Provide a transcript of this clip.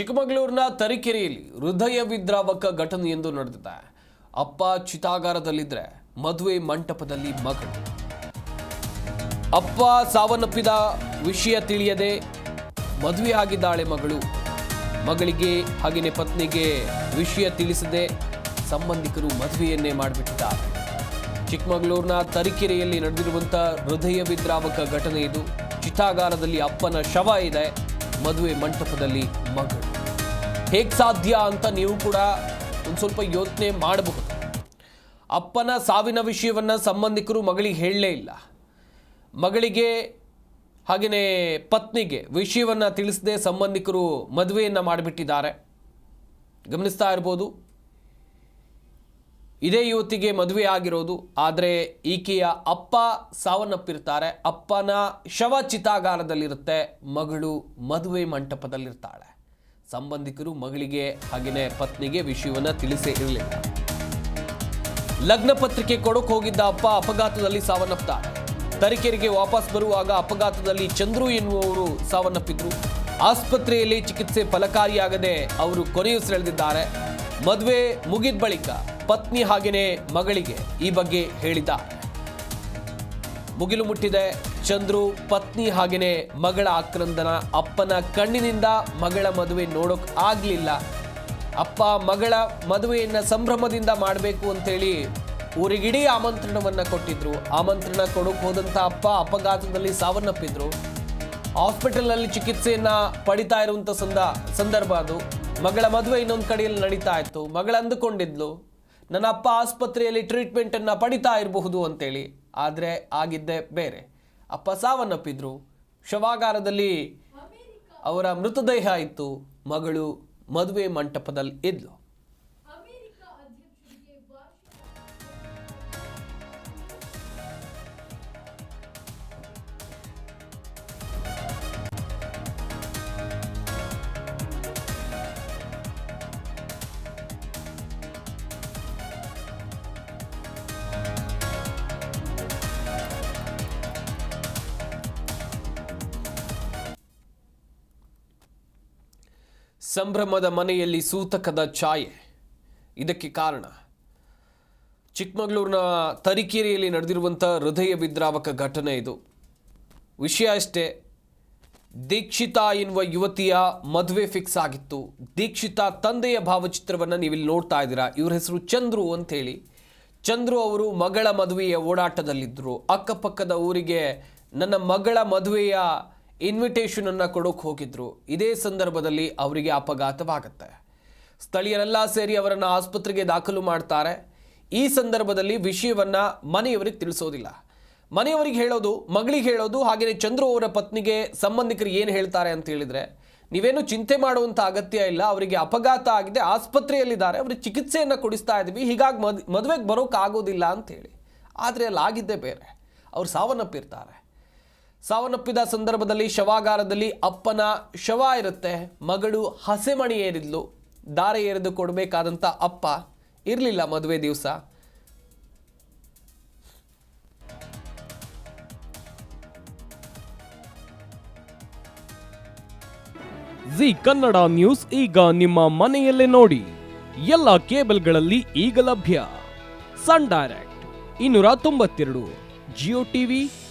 ಚಿಕ್ಕಮಗಳೂರಿನ ತರೀಕೆರೆಯಲ್ಲಿ ಹೃದಯ ವಿದ್ರಾವಕ ಎಂದು ನಡೆದಿದೆ. ಅಪ್ಪ ಚಿತಾಗಾರದಲ್ಲಿದ್ದರೆ ಮದುವೆ ಮಂಟಪದಲ್ಲಿ ಮಗಳು. ಅಪ್ಪ ಸಾವನ್ನಪ್ಪಿದ ವಿಷಯ ತಿಳಿಯದೆ ಮದುವೆ ಆಗಿದ್ದಾಳೆ ಮಗಳು. ಮಗಳಿಗೆ ಹಾಗೆಯೇ ಪತ್ನಿಗೆ ವಿಷಯ ತಿಳಿಸದೆ ಸಂಬಂಧಿಕರು ಮದುವೆಯನ್ನೇ ಮಾಡಿಬಿಟ್ಟಿದ್ದಾರೆ. ಚಿಕ್ಕಮಗಳೂರಿನ ತರೀಕೆರೆಯಲ್ಲಿ ನಡೆದಿರುವಂಥ ಹೃದಯ ವಿದ್ರಾವಕ ಘಟನೆ ಇದು. ಚಿತಾಗಾರದಲ್ಲಿ ಅಪ್ಪನ ಶವ ಇದೆ. ಮದುವೆ ಮಂಟಪದಲ್ಲಿ ಮಗಳು. ಹೇಗೆ ಸಾಧ್ಯ ಅಂತ ನೀವು ಕೂಡ ಒಂದು ಸ್ವಲ್ಪ ಯೋಚನೆ ಮಾಡಬಹುದು. ಅಪ್ಪನ ಸಾವಿನ ವಿಷಯವನ್ನು ಸಂಬಂಧಿಕರು ಮಗಳಿಗೆ ಹೇಳಲೇ ಇಲ್ಲ. ಮಗಳಿಗೆ ಹಾಗೆಯೇ ಪತ್ನಿಗೆ ವಿಷಯವನ್ನು ತಿಳಿಸದೆ ಸಂಬಂಧಿಕರು ಮದುವೆಯನ್ನು ಮಾಡಿಬಿಟ್ಟಿದ್ದಾರೆ. ಗಮನಿಸ್ತಾ ಇರ್ಬೋದು. ಇದೇ ಯುವತಿಗೆ ಮದುವೆ ಆಗಿರೋದು, ಆದರೆ ಈಕೆಯ ಅಪ್ಪ ಸಾವನ್ನಪ್ಪಿರ್ತಾರೆ. ಅಪ್ಪನ ಶವ ಚಿತಾಗಾರದಲ್ಲಿರುತ್ತೆ. ಮಗಳು ಮದುವೆ ಮಂಟಪದಲ್ಲಿರ್ತಾಳೆ. ಸಂಬಂಧಿಕರು ಮಗಳಿಗೆ ಹಾಗೆಯೇ ಪತ್ನಿಗೆ ವಿಷಯವನ್ನು ತಿಳಿಸೇ ಇರಲಿಲ್ಲ. ಲಗ್ನ ಪತ್ರಿಕೆ ಕೊಡೋಕೆ ಹೋಗಿದ್ದ ಅಪ್ಪ ಅಪಘಾತದಲ್ಲಿ ಸಾವನ್ನಪ್ಪ ತರೀಕೆರೆಗೆ ವಾಪಸ್ ಬರುವಾಗ ಅಪಘಾತದಲ್ಲಿ ಚಂದ್ರು ಎನ್ನುವವರು ಸಾವನ್ನಪ್ಪಿದ್ರು. ಆಸ್ಪತ್ರೆಯಲ್ಲಿ ಚಿಕಿತ್ಸೆ ಫಲಕಾರಿಯಾಗದೆ ಅವರು ಕೊನೆಯುಸಿರೆಳೆದಿದ್ದಾರೆ ಮದುವೆ ಮುಗಿದ ಬಳಿಕ ಪತ್ನಿ ಹಾಗೆಯೇ ಮಗಳಿಗೆ ಈ ಬಗ್ಗೆ ಹೇಳಿದ. ಮುಗಿಲು ಮುಟ್ಟಿದೆ. ಚಂದ್ರು ಪತ್ನಿ ಹಾಗೆಯೇ ಮಗಳ ಆಕ್ರಂದನ ಅಪ್ಪನ ಕಣ್ಣಿನಿಂದ ಮಗಳ ಮದುವೆ ನೋಡೋಕ್ ಆಗಲಿಲ್ಲ. ಅಪ್ಪ ಮಗಳ ಮದುವೆಯನ್ನು ಸಂಭ್ರಮದಿಂದ ಮಾಡಬೇಕು ಅಂತೇಳಿ ಊರಿಗಿಡೀ ಆಮಂತ್ರಣವನ್ನ ಕೊಟ್ಟಿದ್ರು. ಆಮಂತ್ರಣ ಕೊಡೋಕೆ ಹೋದಂಥ ಅಪ್ಪ ಅಪಘಾತದಲ್ಲಿ ಸಾವನ್ನಪ್ಪಿದ್ರು. ಹಾಸ್ಪಿಟಲ್ನಲ್ಲಿ ಚಿಕಿತ್ಸೆಯನ್ನ ಪಡಿತಾ ಇರುವಂತ ಸಂದ, ಸಂದರ್ಭ ಅದು. ಮಗಳ ಮದುವೆ ಇನ್ನೊಂದು ಕಡೆಯಲ್ಲಿ ನಡೀತಾ ಇತ್ತು. ಮಗಳು ಅಂದುಕೊಂಡಿದ್ಲು. ನನ್ನ ಅಪ್ಪ ಆಸ್ಪತ್ರೆಯಲ್ಲಿ ಟ್ರೀಟ್ಮೆಂಟನ್ನು ಪಡಿತಾ ಇರಬಹುದು ಅಂತೇಳಿ. ಆದರೆ ಆಗಿದ್ದೇ ಬೇರೆ. ಅಪ್ಪ ಸಾವನ್ನಪ್ಪಿದ್ರು. ಶವಾಗಾರದಲ್ಲಿ ಅವರ ಮೃತದೇಹ ಇತ್ತು. ಮಗಳು ಮದುವೆ ಮಂಟಪದಲ್ಲಿ ಇದ್ಲು. ಸಂಭ್ರಮದ ಮನೆಯಲ್ಲಿ ಸೂತಕದ ಛಾಯೆ. ಇದಕ್ಕೆ ಕಾರಣ, ಚಿಕ್ಕಮಗಳೂರಿನ ತರೀಕೆರೆಯಲ್ಲಿ ನಡೆದಿರುವಂಥ ಹೃದಯ ವಿದ್ರಾವಕ ಘಟನೆ ಇದು. ವಿಷಯ ಅಷ್ಟೇ, ದೀಕ್ಷಿತಾ ಎನ್ನುವ ಯುವತಿಯ ಮದುವೆ ಫಿಕ್ಸ್ ಆಗಿತ್ತು. ದೀಕ್ಷಿತಾ ತಂದೆಯ ಭಾವಚಿತ್ರವನ್ನು ನೀವಿಲ್ಲಿ ನೋಡ್ತಾ ಇದ್ದೀರಾ. ಇವ್ರ ಹೆಸರು ಚಂದ್ರು ಅಂಥೇಳಿ. ಚಂದ್ರು ಅವರು ಮಗಳ ಮದುವೆಯ ಓಡಾಟದಲ್ಲಿದ್ದರು. ಅಕ್ಕಪಕ್ಕದ ಊರಿಗೆ ನನ್ನ ಮಗಳ ಮದುವೆಯ ಇನ್ವಿಟೇಷನ್ ಅನ್ನ ಕೊಡೋಕೆ ಹೋಗಿದ್ರು. ಇದೇ ಸಂದರ್ಭದಲ್ಲಿ ಅವರಿಗೆ ಅಪಘಾತವಾಗುತ್ತೆ. ಸ್ಥಳೀಯರೆಲ್ಲ ಸೇರಿ ಅವರನ್ನು ಆಸ್ಪತ್ರೆಗೆ ದಾಖಲು ಮಾಡ್ತಾರೆ. ಈ ಸಂದರ್ಭದಲ್ಲಿ ವಿಷಯವನ್ನ ಮನೆಯವರಿಗೆ ತಿಳಿಸೋದಿಲ್ಲ. ಮನೆಯವರಿಗೆ ಹೇಳೋದು, ಮಗಳಿಗೆ ಹೇಳೋದು ಹಾಗೆಯೇ ಚಂದ್ರು ಅವರ ಪತ್ನಿಗೆ ಸಂಬಂಧಿಕರು ಏನು ಹೇಳ್ತಾರೆ ಅಂತ ಹೇಳಿದರೆ, ನೀವೇನು ಚಿಂತೆ ಮಾಡುವಂಥ ಅಗತ್ಯ ಇಲ್ಲ, ಅವರಿಗೆ ಅಪಘಾತ ಆಗಿದೆ, ಆಸ್ಪತ್ರೆಯಲ್ಲಿದ್ದಾರೆ ಅವರಿಗೆ ಚಿಕಿತ್ಸೆಯನ್ನು ಕೊಡಿಸ್ತಾ ಇದ್ದೀವಿ ಹೀಗಾಗಿ ಮದ್, ಮದುವೆಗೆ ಬರೋಕ್ಕಾಗೋದಿಲ್ಲ ಅಂತೇಳಿ ಆದರೆ ಅಲ್ಲಿ ಆಗಿದ್ದೇ ಬೇರೆ. ಅವ್ರು ಸಾವನ್ನಪ್ಪಿರ್ತಾರೆ. ಸಾವನ್ನಪ್ಪಿದ ಸಂದರ್ಭದಲ್ಲಿ ಶವಾಗಾರದಲ್ಲಿ ಅಪ್ಪನ ಶವ ಇರುತ್ತೆ. ಮಗಳು ಹಸೆಮಣಿ ಏರಿದ್ಲು. ದಾರೆ ಎರೆದು ಕೊಡಬೇಕಾದಂಥ ಅಪ್ಪ ಇರಲಿಲ್ಲ ಮದುವೆ ದಿವಸ. ಜಿ ಕನ್ನಡ ನ್ಯೂಸ್ ಈಗ ನಿಮ್ಮ ಮನೆಯಲ್ಲೇ ನೋಡಿ. ಎಲ್ಲ ಕೇಬಲ್ಗಳಲ್ಲಿ ಈಗ ಲಭ್ಯ. ಸನ್ ಡೈರೆಕ್ಟ್, ಇನ್ನೂರ ತೊಂಬತ್ತೆರಡು, ಜಿಯೋ ಟಿವಿ